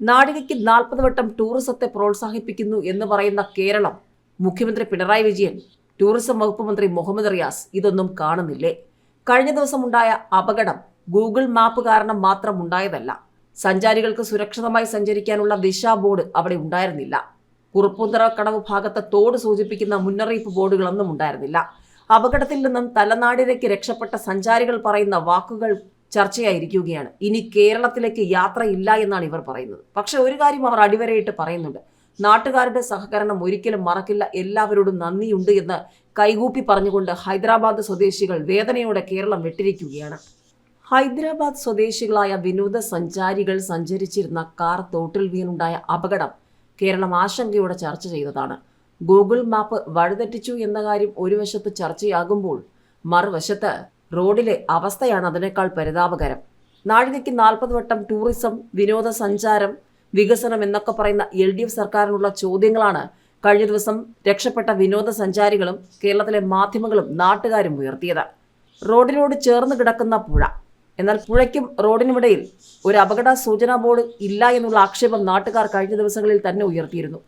നാടികയ്ക്ക് നാൽപ്പത് വട്ടം ടൂറിസത്തെ പ്രോത്സാഹിപ്പിക്കുന്നു എന്ന് പറയുന്ന കേരളം മുഖ്യമന്ത്രി പിണറായി വിജയൻ ടൂറിസം വകുപ്പ് മന്ത്രി മുഹമ്മദ് റിയാസ് ഇതൊന്നും കാണുന്നില്ലേ? കഴിഞ്ഞ ദിവസമുണ്ടായ അപകടം ഗൂഗിൾ മാപ്പ് കാരണം മാത്രം ഉണ്ടായതല്ല. സഞ്ചാരികൾക്ക് സുരക്ഷിതമായി സഞ്ചരിക്കാനുള്ള ദിശാ ബോർഡ് അവിടെ ഉണ്ടായിരുന്നില്ല. കുറുപ്പുന്തറ കടവ് ഭാഗത്ത് തോട് സൂചിപ്പിക്കുന്ന മുന്നറിയിപ്പ് ബോർഡുകളൊന്നും ഉണ്ടായിരുന്നില്ല. അപകടത്തിൽ നിന്നും തലനാടിലേക്ക് രക്ഷപ്പെട്ട സഞ്ചാരികൾ പറയുന്ന വാക്കുകൾ ചർച്ചയായിരിക്കുകയാണ്. ഇനി കേരളത്തിലേക്ക് യാത്രയില്ല എന്നാണ് ഇവർ പറയുന്നത്. പക്ഷെ ഒരു കാര്യം അവർ അടിവരയിട്ട് പറയുന്നുണ്ട്. നാട്ടുകാരുടെ സഹകരണം ഒരിക്കലും മറക്കില്ല. എല്ലാവരോടും നന്ദിയുണ്ട് എന്ന് കൈകൂപ്പി പറഞ്ഞുകൊണ്ട് ഹൈദരാബാദ് സ്വദേശികൾ വേദനയോടെ കേരളം വിട്ടിരിക്കുകയാണ്. ഹൈദരാബാദ് സ്വദേശികളായ വിനോദസഞ്ചാരികൾ സഞ്ചരിച്ചിരുന്ന കാർ തോട്ടിൽ വീണുണ്ടായ അപകടം കേരളം ആശങ്കയോടെ ചർച്ച ചെയ്തതാണ്. ഗൂഗിൾ മാപ്പ് വഴിതെറ്റിച്ചു എന്ന കാര്യം ഒരു വശത്ത് ചർച്ചയാകുമ്പോൾ മറുവശത്ത് റോഡിലെ അവസ്ഥയാണ് അതിനേക്കാൾ പരിതാപകരം. നാഴികയ്ക്ക് നാൽപ്പത് വട്ടം ടൂറിസം വിനോദസഞ്ചാരം വികസനം എന്നൊക്കെ പറയുന്ന എൽ ഡി എഫ് സർക്കാരിനുള്ള ചോദ്യങ്ങളാണ് കഴിഞ്ഞ ദിവസം രക്ഷപ്പെട്ട വിനോദസഞ്ചാരികളും കേരളത്തിലെ മാധ്യമങ്ങളും നാട്ടുകാരും ഉയർത്തിയത്. റോഡിനോട് ചേർന്ന് കിടക്കുന്ന പുഴ. എന്നാൽ പുഴയ്ക്കും റോഡിനുമിടയിൽ ഒരു അപകട സൂചനാ ബോർഡ് ഇല്ല എന്നുള്ള ആക്ഷേപം നാട്ടുകാർ കഴിഞ്ഞ ദിവസങ്ങളിൽ തന്നെ ഉയർത്തിയിരുന്നു.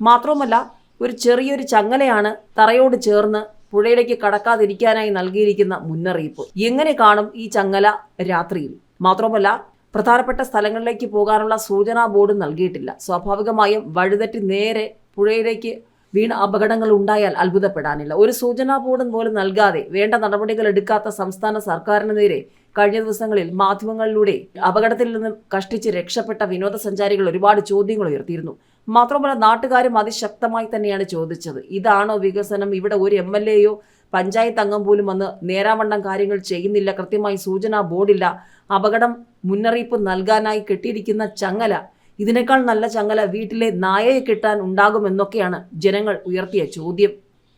മാത്രവുമല്ല ഒരു ചെറിയൊരു ചങ്ങലയാണ് തറയോട് ചേർന്ന് പുഴയിലേക്ക് കടക്കാതിരിക്കാനായി നൽകിയിരിക്കുന്ന മുന്നറിയിപ്പ് എങ്ങനെ കാണും ഈ ചങ്ങല രാത്രിയിൽ? മാത്രമല്ല പ്രധാനപ്പെട്ട സ്ഥലങ്ങളിലേക്ക് പോകാനുള്ള സൂചനാ ബോർഡ് നൽകിയിട്ടില്ല. സ്വാഭാവികമായും വഴുതെറ്റി നേരെ പുഴയിലേക്ക് വീണ അപകടങ്ങൾ ഉണ്ടായാൽ അത്ഭുതപ്പെടാനില്ല. ഒരു സൂചനാ ബോർഡും പോലും നൽകാതെ വേണ്ട നടപടികൾ എടുക്കാത്ത സംസ്ഥാന സർക്കാരിന് നേരെ കഴിഞ്ഞ ദിവസങ്ങളിൽ മാധ്യമങ്ങളിലൂടെ അപകടത്തിൽ നിന്ന് കഷ്ടിച്ച് രക്ഷപ്പെട്ട വിനോദസഞ്ചാരികൾ ഒരുപാട് ചോദ്യങ്ങൾ ഉയർത്തിയിരുന്നു. മാത്രമല്ല നാട്ടുകാരും അതിശക്തമായി തന്നെയാണ് ചോദിച്ചത്. ഇതാണോ വികസനം? ഇവിടെ ഒരു എം എൽ എയോ പഞ്ചായത്ത് അംഗം പോലും വന്ന് നേരാവണ്ണം കാര്യങ്ങൾ ചെയ്യുന്നില്ല കൃത്യമായി സൂചനാ ബോർഡില്ല അപകടം മുന്നറിയിപ്പ് നൽകാനായി കെട്ടിയിരിക്കുന്ന ചങ്ങല. ഇതിനേക്കാൾ നല്ല ചങ്ങല വീട്ടിലെ നായയെ കിട്ടാൻ ഉണ്ടാകുമെന്നൊക്കെയാണ് ജനങ്ങൾ ഉയർത്തിയ ചോദ്യം.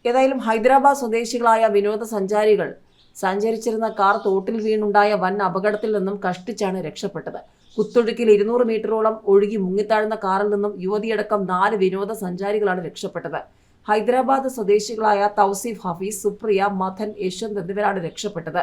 ഏതായാലും ഹൈദരാബാദ് സ്വദേശികളായ വിനോദസഞ്ചാരികൾ സഞ്ചരിച്ചിരുന്ന കാർ തോട്ടിൽ വീണുണ്ടായ വൻ അപകടത്തിൽ നിന്നും കഷ്ടിച്ചാണ് രക്ഷപ്പെട്ടത്. കുത്തൊഴുക്കിൽ ഇരുന്നൂറ് മീറ്ററോളം ഒഴുകി മുങ്ങിത്താഴുന്ന കാറിൽ നിന്നും യുവതിയടക്കം നാല് വിനോദസഞ്ചാരികളാണ് രക്ഷപ്പെട്ടത്. ഹൈദരാബാദ് സ്വദേശികളായ തൗസീഫ് ഹഫീസ് സുപ്രിയ മഥൻ യശ്വന്ത് എന്നിവരാണ് രക്ഷപ്പെട്ടത്.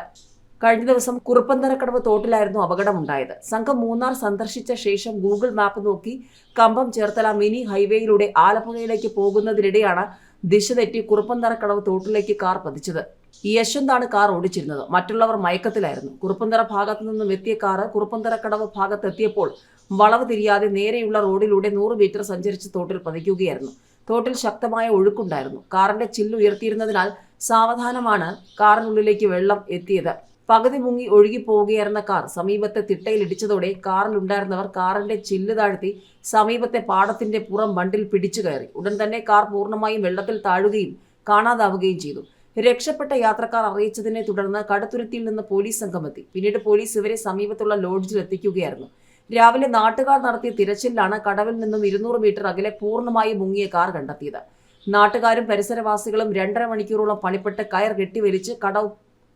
കഴിഞ്ഞ ദിവസം കുറുപ്പന്തരക്കടവ് തോട്ടിലായിരുന്നു അപകടമുണ്ടായത്. സംഘം മൂന്നാർ സന്ദർശിച്ച ശേഷം ഗൂഗിൾ മാപ്പ് നോക്കി കമ്പം ചേർത്തല മിനി ഹൈവേയിലൂടെ ആലപ്പുഴയിലേക്ക് പോകുന്നതിനിടെയാണ് ദിശ തെറ്റി കുറുപ്പന്തറക്കടവ് തോട്ടിലേക്ക് കാർ പതിച്ചത്. യശ്വന്താണ് കാർ ഓടിച്ചിരുന്നത്. മറ്റുള്ളവർ മയക്കത്തിലായിരുന്നു. കുറുപ്പന്തറ ഭാഗത്തു നിന്നും എത്തിയ കാർ കുറുപ്പന്തറക്കടവ് ഭാഗത്ത് എത്തിയപ്പോൾ വളവ് തിരിയാതെ നേരെയുള്ള റോഡിലൂടെ നൂറ് മീറ്റർ സഞ്ചരിച്ച് തോട്ടിൽ പതിക്കുകയായിരുന്നു. തോട്ടിൽ ശക്തമായ ഒഴുക്കുണ്ടായിരുന്നു. കാറിന്റെ ചില്ല് ഉയർത്തിയിരുന്നതിനാൽ സാവധാനമാണ് കാറിനുള്ളിലേക്ക് വെള്ളം എത്തിയത്. പകുതി മുങ്ങി ഒഴുകി പോവുകയായിരുന്ന കാർ സമീപത്തെ തിട്ടയിൽ ഇടിച്ചതോടെ കാറിലുണ്ടായിരുന്നവർ കാറിന്റെ ചില്ല് താഴ്ത്തി സമീപത്തെ പാടത്തിന്റെ പുറം ബണ്ടിൽ പിടിച്ചു കയറി. ഉടൻ തന്നെ കാർ പൂർണമായും വെള്ളത്തിൽ താഴുകയും കാണാതാവുകയും ചെയ്തു. രക്ഷപ്പെട്ട യാത്രക്കാർ അറിയിച്ചതിനെ തുടർന്ന് കടത്തുരുത്തിയിൽ നിന്ന് പോലീസ് സംഘം എത്തി പിന്നീട് പോലീസ് ഇവരെ സമീപത്തുള്ള ലോഡ്ജിൽ എത്തിക്കുകയായിരുന്നു. രാവിലെ നാട്ടുകാർ നടത്തിയ തിരച്ചിലാണ് കടവിൽ നിന്നും ഇരുന്നൂറ് മീറ്റർ അകലെ പൂർണമായി മുങ്ങിയ കാർ കണ്ടെത്തിയത്. നാട്ടുകാരും പരിസരവാസികളും രണ്ടര മണിക്കൂറോളം പണിപ്പെട്ട് കയർ കെട്ടിവലിച്ച് കടവ്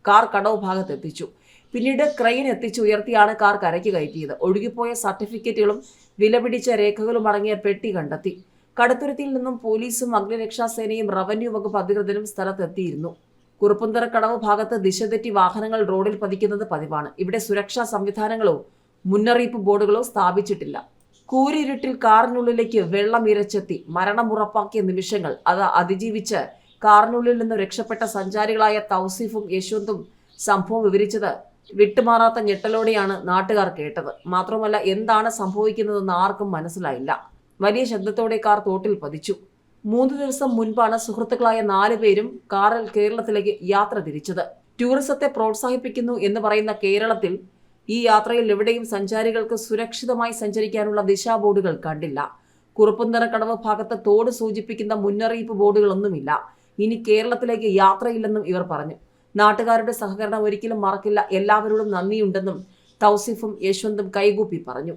കാർ കടവ് ഭാഗത്ത് എത്തിച്ചു. പിന്നീട് ക്രെയിൻ എത്തിച്ച് ഉയർത്തിയാണ് കാർ കരയ്ക്ക് കയറ്റിയത്. ഒഴുകിപ്പോയ സർട്ടിഫിക്കറ്റുകളും വിലപിടിച്ച രേഖകളും അടങ്ങിയ പെട്ടി കണ്ടെത്തി. കടത്തുരുത്തിയിൽ നിന്നും പോലീസും അഗ്നിരക്ഷാസേനയും റവന്യൂ വകുപ്പ് അധികൃതരും സ്ഥലത്തെത്തിയിരുന്നു. കുറുപ്പന്തറ കടവ് ഭാഗത്ത് ദിശ തെറ്റി വാഹനങ്ങൾ റോഡിൽ പതിക്കുന്നത് പതിവാണ്. ഇവിടെ സുരക്ഷാ സംവിധാനങ്ങളോ മുന്നറിയിപ്പ് ബോർഡുകളോ സ്ഥാപിച്ചിട്ടില്ല. കൂരിരുട്ടിൽ കാറിനുള്ളിലേക്ക് വെള്ളം ഇരച്ചെത്തി. മരണമുറപ്പാക്കിയ നിമിഷങ്ങൾ. അത് അതിജീവിച്ച് കാറിനുള്ളിൽ നിന്ന് രക്ഷപ്പെട്ട സഞ്ചാരികളായ തൗസീഫും യശ്വന്തും സംഭവം വിവരിച്ചത് വിട്ടുമാറാത്ത ഞെട്ടലോടെയാണ് നാട്ടുകാർ കേട്ടത്. മാത്രമല്ല എന്താണ് സംഭവിക്കുന്നതെന്ന് ആർക്കും മനസ്സിലായില്ല. വലിയ ശബ്ദത്തോടെ കാർ തോട്ടിൽ പതിച്ചു. മൂന്ന് ദിവസം മുൻപാണ് സുഹൃത്തുക്കളായ നാല് പേരും കാറിൽ കേരളത്തിലേക്ക് യാത്ര തിരിച്ചത്. ടൂറിസത്തെ പ്രോത്സാഹിപ്പിക്കുന്നു എന്ന് പറയുന്ന കേരളത്തിൽ ഈ യാത്രയിൽ എവിടെയും സഞ്ചാരികൾക്ക് സുരക്ഷിതമായി സഞ്ചരിക്കാനുള്ള ദിശാബോർഡുകൾ കണ്ടില്ല. കുറുപ്പന്തറ കടവ് ഭാഗത്ത് തോട് സൂചിപ്പിക്കുന്ന മുന്നറിയിപ്പ് ബോർഡുകളൊന്നുമില്ല. ഇനി കേരളത്തിലേക്ക് യാത്രയില്ലെന്നും ഇവർ പറഞ്ഞു. നാട്ടുകാരുടെ സഹകരണം ഒരിക്കലും മറക്കില്ല. എല്ലാവരോടും നന്ദിയുണ്ടെന്നും തൗസിഫും യശ്വന്തും കൈകൂപ്പി പറഞ്ഞു.